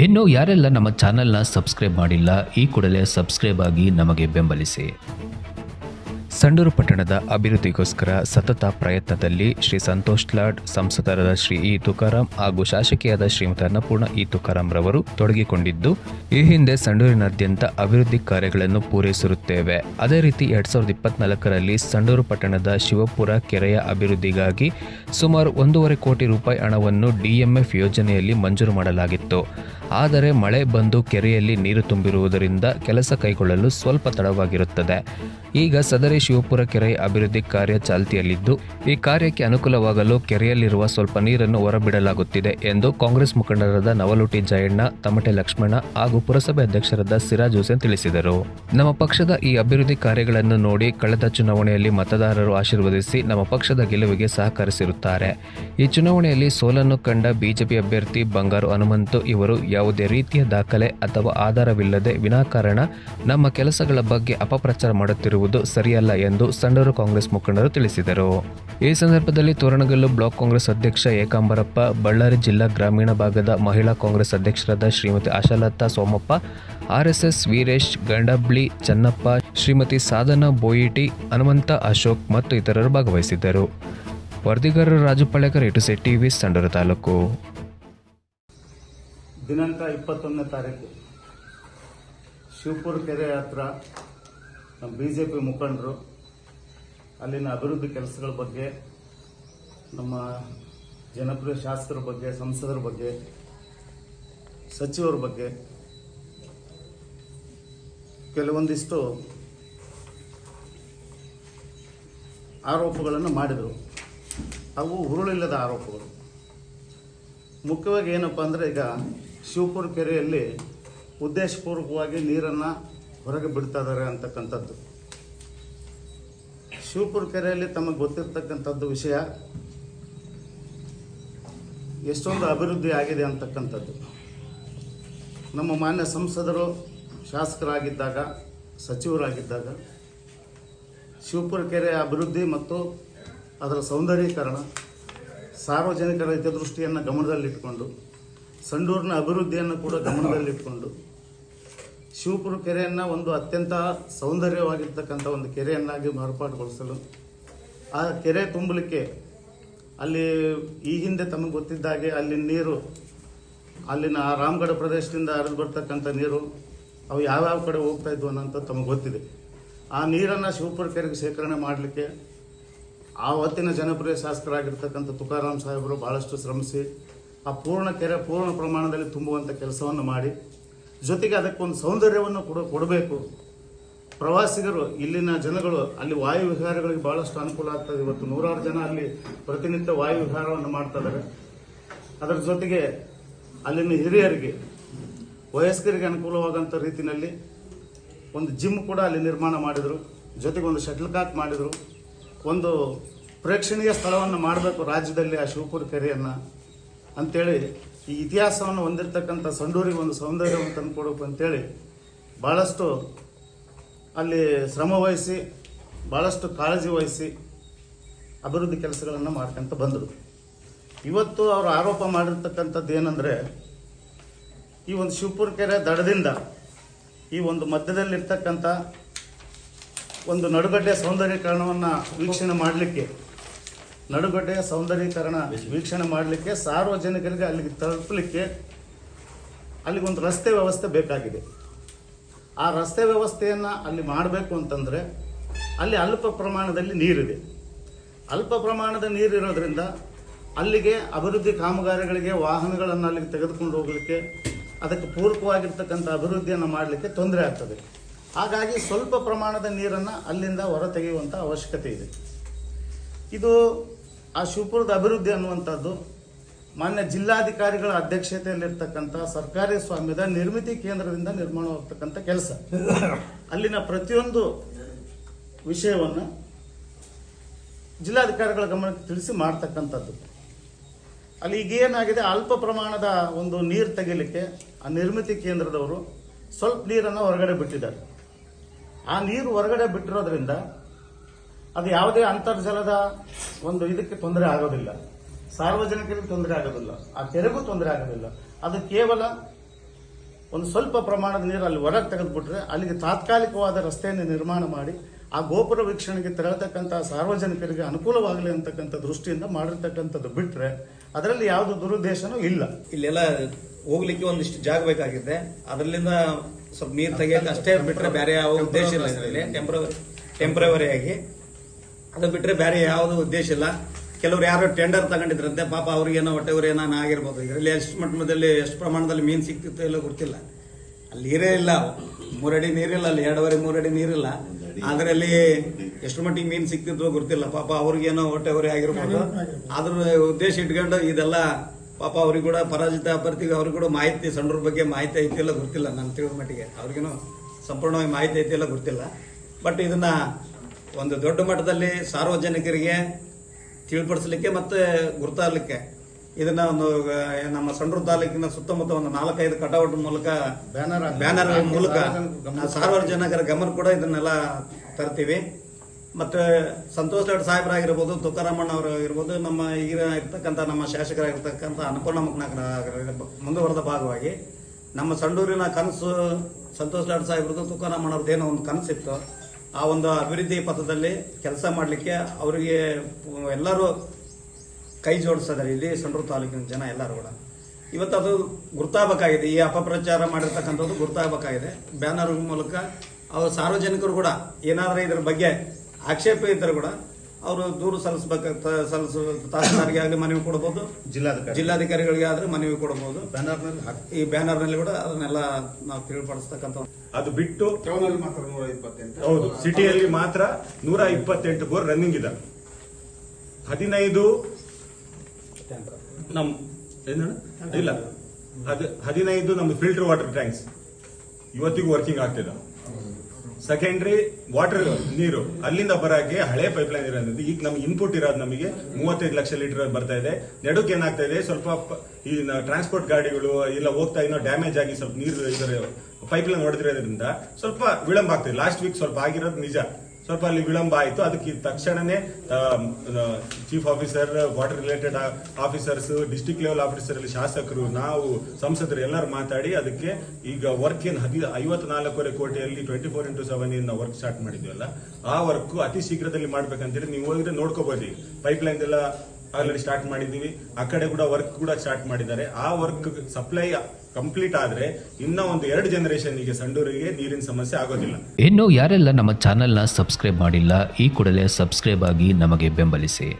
ಇನ್ನು ಯಾರೆಲ್ಲ ನಮ್ಮ ಚಾನೆಲ್ನ ಸಬ್ಸ್ಕ್ರೈಬ್ ಮಾಡಿಲ್ಲ, ಈ ಕೂಡಲೇ ಸಬ್ಸ್ಕ್ರೈಬ್ ಆಗಿ ನಮಗೆ ಬೆಂಬಲಿಸಿ. ಸಂಡೂರು ಪಟ್ಟಣದ ಅಭಿವೃದ್ಧಿಗೋಸ್ಕರ ಸತತ ಪ್ರಯತ್ನದಲ್ಲಿ ಶ್ರೀ ಸಂತೋಷ್ ಲಾಡ್, ಸಂಸದರಾದ ಶ್ರೀ ಇ ತುಕಾರಾಂ ಹಾಗೂ ಶಾಸಕಿಯಾದ ಶ್ರೀಮತಿ ಅನ್ನಪೂರ್ಣ ಇ ತುಕಾರಾಂ ರವರು ತೊಡಗಿಕೊಂಡಿದ್ದು, ಈ ಹಿಂದೆ ಸಂಡೂರಿನಾದ್ಯಂತ ಅಭಿವೃದ್ಧಿ ಕಾರ್ಯಗಳನ್ನು ಪೂರೈಸಿರುತ್ತೇವೆ. ಅದೇ ರೀತಿ ಎರಡ್ ಸಾವಿರದ ಇಪ್ಪತ್ನಾಲ್ಕರಲ್ಲಿ ಸಂಡೂರು ಪಟ್ಟಣದ ಶಿವಪುರ ಕೆರೆಯ ಅಭಿವೃದ್ಧಿಗಾಗಿ ಸುಮಾರು ಒಂದೂವರೆ ಕೋಟಿ ರೂಪಾಯಿ ಹಣವನ್ನು ಡಿಎಂಎಫ್ ಯೋಜನೆಯಲ್ಲಿ ಮಂಜೂರು ಮಾಡಲಾಗಿತ್ತು. ಆದರೆ ಮಳೆ ಬಂದು ಕೆರೆಯಲ್ಲಿ ನೀರು ತುಂಬಿರುವುದರಿಂದ ಕೆಲಸ ಕೈಗೊಳ್ಳಲು ಸ್ವಲ್ಪ ತಡವಾಗಿರುತ್ತದೆ. ಈಗ ಸದರಿ ಶಿವಪುರ ಕೆರೆ ಅಭಿವೃದ್ಧಿ ಕಾರ್ಯ ಚಾಲ್ತಿಯಲ್ಲಿದ್ದು, ಈ ಕಾರ್ಯಕ್ಕೆ ಅನುಕೂಲವಾಗಲು ಕೆರೆಯಲ್ಲಿರುವ ಸ್ವಲ್ಪ ನೀರನ್ನು ಹೊರಬಿಡಲಾಗುತ್ತಿದೆ ಎಂದು ಕಾಂಗ್ರೆಸ್ ಮುಖಂಡರಾದ ನವಲುಟಿ ಜಯಣ್ಣ, ತಮಟೆ ಲಕ್ಷ್ಮಣ ಹಾಗೂ ಪುರಸಭೆ ಅಧ್ಯಕ್ಷರಾದ ಸಿರಾಜ್ ಹುಸೇನ್ ತಿಳಿಸಿದರು. ನಮ್ಮ ಪಕ್ಷದ ಈ ಅಭಿವೃದ್ಧಿ ಕಾರ್ಯಗಳನ್ನು ನೋಡಿ ಕಳೆದ ಚುನಾವಣೆಯಲ್ಲಿ ಮತದಾರರು ಆಶೀರ್ವದಿಸಿ ನಮ್ಮ ಪಕ್ಷದ ಗೆಲುವಿಗೆ ಸಹಕರಿಸಿರುತ್ತಾರೆ. ಈ ಚುನಾವಣೆಯಲ್ಲಿ ಸೋಲನ್ನು ಕಂಡ ಬಿಜೆಪಿ ಅಭ್ಯರ್ಥಿ ಬಂಗಾರು ಹನುಮಂತು ಇವರು ಯಾವುದೇ ರೀತಿಯ ದಾಖಲೆ ಅಥವಾ ಆಧಾರವಿಲ್ಲದೆ ವಿನಾಕಾರಣ ನಮ್ಮ ಕೆಲಸಗಳ ಬಗ್ಗೆ ಅಪಪ್ರಚಾರ ಮಾಡುತ್ತಿರುವುದು ಸರಿಯಲ್ಲ ಎಂದು ಸಂಡೂರು ಕಾಂಗ್ರೆಸ್ ಮುಖಂಡರು ತಿಳಿಸಿದರು. ಈ ಸಂದರ್ಭದಲ್ಲಿ ತೋರಣಗಲ್ಲು ಬ್ಲಾಕ್ ಕಾಂಗ್ರೆಸ್ ಅಧ್ಯಕ್ಷ ಏಕಾಂಬರಪ್ಪ, ಬಳ್ಳಾರಿ ಜಿಲ್ಲಾ ಗ್ರಾಮೀಣ ಭಾಗದ ಮಹಿಳಾ ಕಾಂಗ್ರೆಸ್ ಅಧ್ಯಕ್ಷರಾದ ಶ್ರೀಮತಿ ಆಶಾಲತಾ ಸೋಮಪ್ಪ ಆರ್ಎಸ್ಎಸ್ ವೀರೇಶ್, ಗಂಡಬ್ಳಿ ಚನ್ನಪ್ಪ, ಶ್ರೀಮತಿ ಸಾಧನಾ ಬೋಯಿಟಿ, ಹನುಮಂತ ಅಶೋಕ್ ಮತ್ತು ಇತರರು ಭಾಗವಹಿಸಿದ್ದರು. ವರದಿಗಾರರು ರಾಜು ಪಳೆಕರ್ ಎಟು ಸೆಟ್ ಟಿವಿ, ಸಂಡೂರು ತಾಲೂಕು. ದಿನಾಂಕ ಇಪ್ಪತ್ತೊಂದನೇ ತಾರೀಕು. ಶಿವಪುರ ಕೆರೆ ಹತ್ರ ನಮ್ಮ ಬಿ ಜೆ ಪಿ ಮುಖಂಡರು, ಅಲ್ಲಿನ ಅಭಿವೃದ್ಧಿ ಕೆಲಸಗಳ ಬಗ್ಗೆ, ನಮ್ಮ ಜನಪ್ರಿಯ ಶಾಸಕರ ಬಗ್ಗೆ, ಸಂಸದರ ಬಗ್ಗೆ, ಸಚಿವರ ಬಗ್ಗೆ ಕೆಲವೊಂದಿಷ್ಟು ಆರೋಪಗಳನ್ನು ಮಾಡಿದರು. ಅವು ಹುರುಳಿಲ್ಲದ ಆರೋಪಗಳು. ಮುಖ್ಯವಾಗಿ ಏನಪ್ಪ ಅಂದರೆ ಈಗ ಶಿವಪುರ ಕೆರೆಯಲ್ಲಿ ಉದ್ದೇಶಪೂರ್ವಕವಾಗಿ ನೀರನ್ನು ಹೊರಗೆ ಬಿಡ್ತಾ ಇದ್ದಾರೆ ಅಂತಕ್ಕಂಥದ್ದು. ಶಿವಪುರ ಕೆರೆಯಲ್ಲಿ ತಮಗೆ ಗೊತ್ತಿರ್ತಕ್ಕಂಥದ್ದು ವಿಷಯ ಎಷ್ಟೊಂದು ಅಭಿವೃದ್ಧಿ ಆಗಿದೆ ಅಂತಕ್ಕಂಥದ್ದು. ನಮ್ಮ ಮಾನ್ಯ ಸಂಸದರು ಶಾಸಕರಾಗಿದ್ದಾಗ, ಸಚಿವರಾಗಿದ್ದಾಗ ಶಿವಪುರ ಕೆರೆ ಅಭಿವೃದ್ಧಿ ಮತ್ತು ಅದರ ಸೌಂದರ್ಯೀಕರಣ ಸಾರ್ವಜನಿಕರ ಹಿತದೃಷ್ಟಿಯನ್ನು ಗಮನದಲ್ಲಿಟ್ಟುಕೊಂಡು ಸಂಡೂರಿನ ಅಭಿವೃದ್ಧಿಯನ್ನು ಕೂಡ ಗಮನದಲ್ಲಿಟ್ಟುಕೊಂಡು ಶಿವಪುರ ಕೆರೆಯನ್ನು ಒಂದು ಅತ್ಯಂತ ಸೌಂದರ್ಯವಾಗಿರ್ತಕ್ಕಂಥ ಒಂದು ಕೆರೆಯನ್ನಾಗಿ ಮಾರ್ಪಾಡುಗೊಳಿಸಲು, ಆ ಕೆರೆ ತುಂಬಲಿಕ್ಕೆ ಅಲ್ಲಿ ಈ ಹಿಂದೆ ತಮಗೆ ಗೊತ್ತಿದ್ದಾಗೆ ಅಲ್ಲಿ ನೀರು, ಅಲ್ಲಿನ ರಾಮಗಢ ಪ್ರದೇಶದಿಂದ ಹರಿದು ಬರ್ತಕ್ಕಂಥ ನೀರು, ಅವು ಯಾವ್ಯಾವ ಕಡೆ ಹೋಗ್ತಾ ಇದ್ವು ಅನ್ನೋಂಥ ತಮಗೆ ಗೊತ್ತಿದೆ. ಆ ನೀರನ್ನು ಶಿವಪುರ ಕೆರೆಗೆ ಶೇಖರಣೆ ಮಾಡಲಿಕ್ಕೆ ಆ ಹೊತ್ತಿನ ಜನಪ್ರಿಯ ಶಾಸಕರಾಗಿರ್ತಕ್ಕಂಥ ತುಕಾರಾಮ್ ಸಾಹೇಬರು ಬಹಳಷ್ಟು ಶ್ರಮಿಸಿ ಆ ಪೂರ್ಣ ಕೆರೆ, ಪೂರ್ಣ ಪ್ರಮಾಣದಲ್ಲಿ ತುಂಬುವಂಥ ಕೆಲಸವನ್ನು ಮಾಡಿ, ಜೊತೆಗೆ ಅದಕ್ಕೊಂದು ಸೌಂದರ್ಯವನ್ನು ಕೂಡ, ಕೊಡಬೇಕು. ಪ್ರವಾಸಿಗರು, ಇಲ್ಲಿನ ಜನಗಳು, ಅಲ್ಲಿ ವಾಯು ವಿಹಾರಗಳಿಗೆ ಬಹಳಷ್ಟು ಅನುಕೂಲ ಆಗ್ತದೆ. ಇವತ್ತು ನೂರಾರು ಜನ ಅಲ್ಲಿ ಪ್ರತಿನಿತ್ಯ ವಾಯು ವಿಹಾರವನ್ನು ಮಾಡ್ತಾ ಅದರ ಜೊತೆಗೆ ಅಲ್ಲಿನ ಹಿರಿಯರಿಗೆ, ವಯಸ್ಕರಿಗೆ ಅನುಕೂಲವಾದಂಥ ರೀತಿಯಲ್ಲಿ ಒಂದು ಜಿಮ್ ಕೂಡ ಅಲ್ಲಿ ನಿರ್ಮಾಣ ಮಾಡಿದರು. ಜೊತೆಗೆ ಒಂದು ಶಟಲ್ ಕಾಕ್ ಮಾಡಿದರು. ಒಂದು ಪ್ರೇಕ್ಷಣೀಯ ಸ್ಥಳವನ್ನು ಮಾಡಬೇಕು ರಾಜ್ಯದಲ್ಲಿ ಆ ಶಿವಪುರ ಕೆರೆಯನ್ನು ಅಂಥೇಳಿ ಈ ಇತಿಹಾಸವನ್ನು ಹೊಂದಿರತಕ್ಕಂಥ ಸಂಡೂರಿಗೆ ಒಂದು ಸೌಂದರ್ಯವನ್ನು ತಂದುಕೊಡಬೇಕು ಅಂತೇಳಿ ಭಾಳಷ್ಟು ಅಲ್ಲಿ ಶ್ರಮ ವಹಿಸಿ ಭಾಳಷ್ಟು ಕಾಳಜಿ ವಹಿಸಿ ಅಭಿವೃದ್ಧಿ ಕೆಲಸಗಳನ್ನು ಮಾಡ್ಕೊಂತ ಬಂದರು. ಇವತ್ತು ಅವರು ಆರೋಪ ಮಾಡಿರ್ತಕ್ಕಂಥದ್ದು ಏನಂದರೆ, ಈ ಒಂದು ಶಿವಪುರ ಕೆರೆ ದಡದಿಂದ ಈ ಒಂದು ಮಧ್ಯದಲ್ಲಿರ್ತಕ್ಕಂಥ ಒಂದು ನಡುಗಡ್ಡೆ ಸೌಂದರ್ಯೀಕರಣವನ್ನು ವೀಕ್ಷಣೆ ಮಾಡಲಿಕ್ಕೆ ನಡುಗಡ್ಡೆಯ ಸೌಂದರ್ಯೀಕರಣ ವೀಕ್ಷಣೆ ಮಾಡಲಿಕ್ಕೆ, ಸಾರ್ವಜನಿಕರಿಗೆ ಅಲ್ಲಿಗೆ ತಲುಪಲಿಕ್ಕೆ ಅಲ್ಲಿಗೆ ಒಂದು ರಸ್ತೆ ವ್ಯವಸ್ಥೆ ಬೇಕಾಗಿದೆ. ಆ ರಸ್ತೆ ವ್ಯವಸ್ಥೆಯನ್ನು ಅಲ್ಲಿ ಮಾಡಬೇಕು ಅಂತಂದರೆ ಅಲ್ಲಿ ಅಲ್ಪ ಪ್ರಮಾಣದಲ್ಲಿ ನೀರಿದೆ. ಅಲ್ಪ ಪ್ರಮಾಣದ ನೀರಿರೋದ್ರಿಂದ ಅಲ್ಲಿಗೆ ಅಭಿವೃದ್ಧಿ ಕಾಮಗಾರಿಗಳಿಗೆ ವಾಹನಗಳನ್ನು ಅಲ್ಲಿಗೆ ತೆಗೆದುಕೊಂಡು ಹೋಗಲಿಕ್ಕೆ, ಅದಕ್ಕೆ ಪೂರಕವಾಗಿರ್ತಕ್ಕಂಥ ಅಭಿವೃದ್ಧಿಯನ್ನು ಮಾಡಲಿಕ್ಕೆ ತೊಂದರೆ ಆಗ್ತದೆ. ಹಾಗಾಗಿ ಸ್ವಲ್ಪ ಪ್ರಮಾಣದ ನೀರನ್ನು ಅಲ್ಲಿಂದ ಹೊರ ತೆಗೆಯುವಂಥ ಅವಶ್ಯಕತೆ ಇದೆ. ಇದು ಆ ಶಿವಪುರದ ಅಭಿವೃದ್ಧಿ ಅನ್ನುವಂಥದ್ದು, ಮಾನ್ಯ ಜಿಲ್ಲಾಧಿಕಾರಿಗಳ ಅಧ್ಯಕ್ಷತೆಯಲ್ಲಿರ್ತಕ್ಕಂಥ ಸರ್ಕಾರಿ ಸ್ವಾಮ್ಯದ ನಿರ್ಮಿತಿ ಕೇಂದ್ರದಿಂದ ನಿರ್ಮಾಣವಾಗ್ತಕ್ಕಂಥ ಕೆಲಸ. ಅಲ್ಲಿನ ಪ್ರತಿಯೊಂದು ವಿಷಯವನ್ನು ಜಿಲ್ಲಾಧಿಕಾರಿಗಳ ಗಮನಕ್ಕೆ ತಿಳಿಸಿ ಮಾಡ್ತಕ್ಕಂಥದ್ದು. ಅಲ್ಲಿ ಈಗ ಏನಾಗಿದೆ, ಅಲ್ಪ ಪ್ರಮಾಣದ ಒಂದು ನೀರು ತೆಗಿಲಿಕ್ಕೆ ಆ ನಿರ್ಮಿತಿ ಕೇಂದ್ರದವರು ಸ್ವಲ್ಪ ನೀರನ್ನು ಹೊರಗಡೆ ಬಿಟ್ಟಿದ್ದಾರೆ. ಆ ನೀರು ಹೊರಗಡೆ ಬಿಟ್ಟಿರೋದ್ರಿಂದ ಅದು ಯಾವುದೇ ಅಂತರ್ಜಲದ ಒಂದು ಇದಕ್ಕೆ ತೊಂದರೆ ಆಗೋದಿಲ್ಲ. ಸಾರ್ವಜನಿಕರಿಗೆ ತೊಂದರೆ ಆಗೋದಿಲ್ಲ. ಆ ಕೆರೆಗೂ ತೊಂದರೆ ಆಗೋದಿಲ್ಲ. ಅದು ಕೇವಲ ಒಂದು ಸ್ವಲ್ಪ ಪ್ರಮಾಣದ ನೀರು ಅಲ್ಲಿ ಹೊರಗೆ ತೆಗೆದುಬಿಟ್ರೆ ಅಲ್ಲಿಗೆ ತಾತ್ಕಾಲಿಕವಾದ ರಸ್ತೆಯನ್ನು ನಿರ್ಮಾಣ ಮಾಡಿ ಆ ಗೋಪುರ ವೀಕ್ಷಣೆಗೆ ತೆರಳತಕ್ಕಂಥ ಸಾರ್ವಜನಿಕರಿಗೆ ಅನುಕೂಲವಾಗಲಿ ಅಂತಕ್ಕಂಥ ದೃಷ್ಟಿಯಿಂದ ಮಾಡಿರ್ತಕ್ಕಂಥದ್ದು ಬಿಟ್ಟರೆ ಅದರಲ್ಲಿ ಯಾವುದು ದುರುದ್ದೇಶನೂ ಇಲ್ಲ. ಇಲ್ಲೆಲ್ಲ ಹೋಗ್ಲಿಕ್ಕೆ ಒಂದಿಷ್ಟು ಜಾಗ ಬೇಕಾಗಿದೆ ಅದರಲ್ಲಿಂದ ಸ್ವಲ್ಪ ನೀರು ತೆಗಿಯಕ್ಕೆ ಅಷ್ಟೇ ಬಿಟ್ರೆ ಬೇರೆ ಯಾವ ಉದ್ದೇಶ ಇಲ್ಲ ಇದರಲ್ಲಿ. ಟೆಂಪ್ರವರಿ ಆಗಿ. ಅದು ಬಿಟ್ರೆ ಬೇರೆ ಯಾವುದು ಉದ್ದೇಶ ಇಲ್ಲ. ಕೆಲವರು ಯಾರೋ ಟೆಂಡರ್ ತಗೊಂಡಿದ್ರಂತೆ, ಪಾಪ ಅವ್ರಿಗೇನೋ ಹೊಟ್ಟೆವ್ರು ಏನೋ ಆಗಿರ್ಬೋದು. ಇದರಲ್ಲಿ ಎಷ್ಟು ಮಟ್ಟದಲ್ಲಿ, ಎಷ್ಟು ಪ್ರಮಾಣದಲ್ಲಿ ಮೀನು ಸಿಕ್ತಿತ್ತು ಎಲ್ಲ ಗೊತ್ತಿಲ್ಲ. ಅಲ್ಲಿ ನೀರೇ ಇಲ್ಲ. ಮೂರಡಿ ನೀರಿಲ್ಲ, ಅಲ್ಲಿ ಎರಡೂವರೆ ಮೂರಡಿ ನೀರಿಲ್ಲ. ಅದರಲ್ಲಿ ಎಷ್ಟು ಮಟ್ಟಿಗೆ ಮೀನು ಸಿಕ್ತಿದ್ರು ಗೊತ್ತಿಲ್ಲ. ಪಾಪ ಅವ್ರಿಗೇನೋ ಹೊಟ್ಟೆವರಿ ಆಗಿರ್ಬೋದು. ಅದ್ರ ಉದ್ದೇಶ ಇಟ್ಕೊಂಡು ಇದೆಲ್ಲ ಪಾಪ ಅವ್ರಿಗೆ ಕೂಡ ಪರಾಜಿತ ಅಭ್ಯರ್ಥಿಗೆ ಅವ್ರಿಗೆ ಕೂಡ ಮಾಹಿತಿ ಸಣ್ಣರ ಬಗ್ಗೆ ಮಾಹಿತಿ ಐತಿಲ್ಲ ಗೊತ್ತಿಲ್ಲ ನಾನು ತಿಳಿದ ಮಟ್ಟಿಗೆ. ಅವ್ರಿಗೇನು ಸಂಪೂರ್ಣವಾಗಿ ಮಾಹಿತಿ ಐತಿಲ್ಲ ಗೊತ್ತಿಲ್ಲ. ಬಟ್ ಇದನ್ನು ಒಂದು ದೊಡ್ಡ ಮಟ್ಟದಲ್ಲಿ ಸಾರ್ವಜನಿಕರಿಗೆ ತಿಳಿಪಡಿಸಲಿಕ್ಕೆ ಮತ್ತು ಗುರುತಾಗಲಿಕ್ಕೆ ಇದನ್ನ ಒಂದು ನಮ್ಮ ಸಣ್ಣ ತಾಲೂಕಿನ ಸುತ್ತಮುತ್ತ ಒಂದು ನಾಲ್ಕೈದು ಕಟೌಟ್ ಮೂಲಕ ಬ್ಯಾನರ್ ಬ್ಯಾನರ್ ಮೂಲಕ ಸಾರ್ವಜನಿಕರ ಗಮನ ಕೂಡ ಇದನ್ನೆಲ್ಲ ತರ್ತೀವಿ. ಮತ್ತೆ ಸಂತೋಷ್ ಲಡ್ ಸಾಹೇಬರಾಗಿರ್ಬೋದು, ತುಕಾರಾಮಣ್ಣ ಅವರು ಆಗಿರ್ಬೋದು ನಮ್ಮ ಈಗ ಇರ್ತಕ್ಕಂಥ ನಮ್ಮ ಶಾಸಕರಾಗಿರ್ತಕ್ಕಂಥ ಅನ್ನಪೂರ್ಣ ಮುಖನಾಗರ ಮುಂದುವರೆದ ಭಾಗವಾಗಿ, ನಮ್ಮ ಸಂಡೂರಿನ ಕನಸು, ಸಂತೋಷ್ ಲಾಡ್ ಸಾಹೇಬ್ರದ್ದು, ತುಕಾರಾಮಣ್ಣ ಅವ್ರದ್ದು ಏನೋ ಒಂದು ಕನಸಿತ್ತು. ಆ ಒಂದು ಅಭಿವೃದ್ಧಿ ಪಥದಲ್ಲಿ ಕೆಲಸ ಮಾಡಲಿಕ್ಕೆ ಅವರಿಗೆ ಎಲ್ಲರೂ ಕೈ ಜೋಡಿಸಿದ್ದಾರೆ. ಇಲ್ಲಿ ಸಂಡೂರು ತಾಲೂಕಿನ ಜನ ಎಲ್ಲರೂ ಕೂಡ. ಇವತ್ತು ಅದು ಗುರ್ತಾಗಬೇಕಾಗಿದೆ. ಈ ಅಪಪ್ರಚಾರ ಮಾಡಿರ್ತಕ್ಕಂಥದ್ದು ಗುರ್ತಾಗಬೇಕಾಗಿದೆ. ಬ್ಯಾನರ್ ಮೂಲಕ ಅವರು ಸಾರ್ವಜನಿಕರು ಕೂಡ ಏನಾದರೂ ಇದ್ರ ಬಗ್ಗೆ ಆಕ್ಷೇಪ ಇದ್ದರೂ ಕೂಡ ಅವರು ದೂರು ಸಲ್ಲಿಸಬೇಕಂತ ಸಲ್ಲಿಸ ತಹಸೀಲ್ದಾರ್ಗೆ ಆಗಲಿ ಮನವಿ ಕೊಡ್ಬೋದು. ಜಿಲ್ಲಾಧಿಕಾರಿ ಜಿಲ್ಲಾಧಿಕಾರಿಗಳಿಗೆ ಆದ್ರೆ ಮನವಿ ಕೊಡಬಹುದು ಬ್ಯಾನರ್ನಲ್ಲಿ ಈ ಬ್ಯಾನರ್ನಲ್ಲಿ ಕೂಡ ಅದನ್ನೆಲ್ಲ ನಾವು ತಿಳಿಪಡಿಸ್ತಕ್ಕಂಥ ಅದು ಬಿಟ್ಟು ಟೌನಲ್ಲಿ ಮಾತ್ರ ನೂರ ಇಪ್ಪತ್ತೆಂಟು. ಹೌದು ಸಿಟಿಯಲ್ಲಿ ಮಾತ್ರ ನೂರ ಇಪ್ಪತ್ತೆಂಟು ಬೋರ್ ರನ್ನಿಂಗ್ ಇದೆ. ಹದಿನೈದು ನಮ್ ಏನು ಇಲ್ಲ. ಅದು ಹದಿನೈದು ನಮ್ದು ಫಿಲ್ಟರ್ ವಾಟರ್ ಟ್ಯಾಂಕ್ಸ್ ಇವತ್ತಿಗೂ ವರ್ಕಿಂಗ್ ಆಗ್ತಿದೆ. ಸೆಕೆಂಡ್ರಿ ವಾಟರ್ ನೀರು. ಅಲ್ಲಿಂದ ಬರಕ್ಕೆ ಹಳೆ ಪೈಪ್ಲೈನ್ ಇರೋದ್ರಿಂದ ಈಗ ನಮ್ಗೆ ಇನ್ಪುಟ್ ಇರೋದು ನಮಗೆ ಮೂವತ್ತೈದು ಲಕ್ಷ ಲೀಟರ್ ಬರ್ತಾ ಇದೆ. ನಡುಕ್ ಏನಾಗ್ತಾ ಇದೆ? ಸ್ವಲ್ಪ ಈ ಟ್ರಾನ್ಸ್ಪೋರ್ಟ್ ಗಾಡಿಗಳು ಇಲ್ಲ ಹೋಗ್ತಾ ಇನ್ನೂ ಡ್ಯಾಮೇಜ್ ಆಗಿ ಸ್ವಲ್ಪ ನೀರು ಇದರ ಪೈಪ್ಲೈನ್ ಹೊಡೆದಿರೋದ್ರಿಂದ ಸ್ವಲ್ಪ ವಿಳಂಬ ಆಗ್ತದೆ ಲಾಸ್ಟ್ ವೀಕ್ ಸ್ವಲ್ಪ ಆಗಿರೋದು ನಿಜ. ಸ್ವಲ್ಪ ಅಲ್ಲಿ ವಿಳಂಬ ಆಯಿತು. ಅದಕ್ಕೆ ತಕ್ಷಣನೇ chief officer water related officers district level officer ಅಲ್ಲಿ ಶಾಸಕರು, ನಾವು ಸಂಸದರು ಎಲ್ಲರೂ ಮಾತಾಡಿ ಅದಕ್ಕೆ ಈಗ ವರ್ಕ್ ಏನು ಹದಿ ಐವತ್ನಾಲ್ಕೂವರೆ ಕೋಟಿಯಲ್ಲಿ ಟ್ವೆಂಟಿ ಫೋರ್ ಇಂಟು ಸೆವೆನ್ ನಾವು ವರ್ಕ್ ಸ್ಟಾರ್ಟ್ ಮಾಡಿದ್ವಲ್ಲ ಆ ವರ್ಕ್ ಅತಿ ಶೀಘ್ರದಲ್ಲಿ ಮಾಡ್ಬೇಕಂತೇಳಿ ನೀವು ಹೋಗಿದ್ರೆ ನೋಡ್ಕೋಬಹುದು ಪೈಪ್ ಲೈನ್ ಎಲ್ಲ ಆಲ್ರೆಡಿ ಸ್ಟಾರ್ಟ್ ಮಾಡಿದೀವಿ ಆ ಕಡೆ ಕೂಡ ವರ್ಕ್ ಕೂಡ ಸ್ಟಾರ್ಟ್ ಮಾಡಿದ್ದಾರೆ. ಆ ವರ್ಕ್ ಸಪ್ಲೈ ಕಂಪ್ಲೀಟ್ ಆದ್ರೆ ಇನ್ನ ಒಂದು ಎರಡು ಜನರೇಷನ್ಗೆ ಸಂಡೂರಿಗೆ ನೀರಿನ ಸಮಸ್ಯೆ ಆಗೋದಿಲ್ಲ. ಇನ್ನು ಯಾರೆಲ್ಲ ನಮ್ಮ ಚಾನೆಲ್ನ ಸಬ್ಸ್ಕ್ರೈಬ್ ಮಾಡಿಲ್ಲ, ಈ ಕೂಡಲೇ ಸಬ್ಸ್ಕ್ರೈಬ್ ಆಗಿ ನಮಗೆ ಬೆಂಬಲಿಸಿ.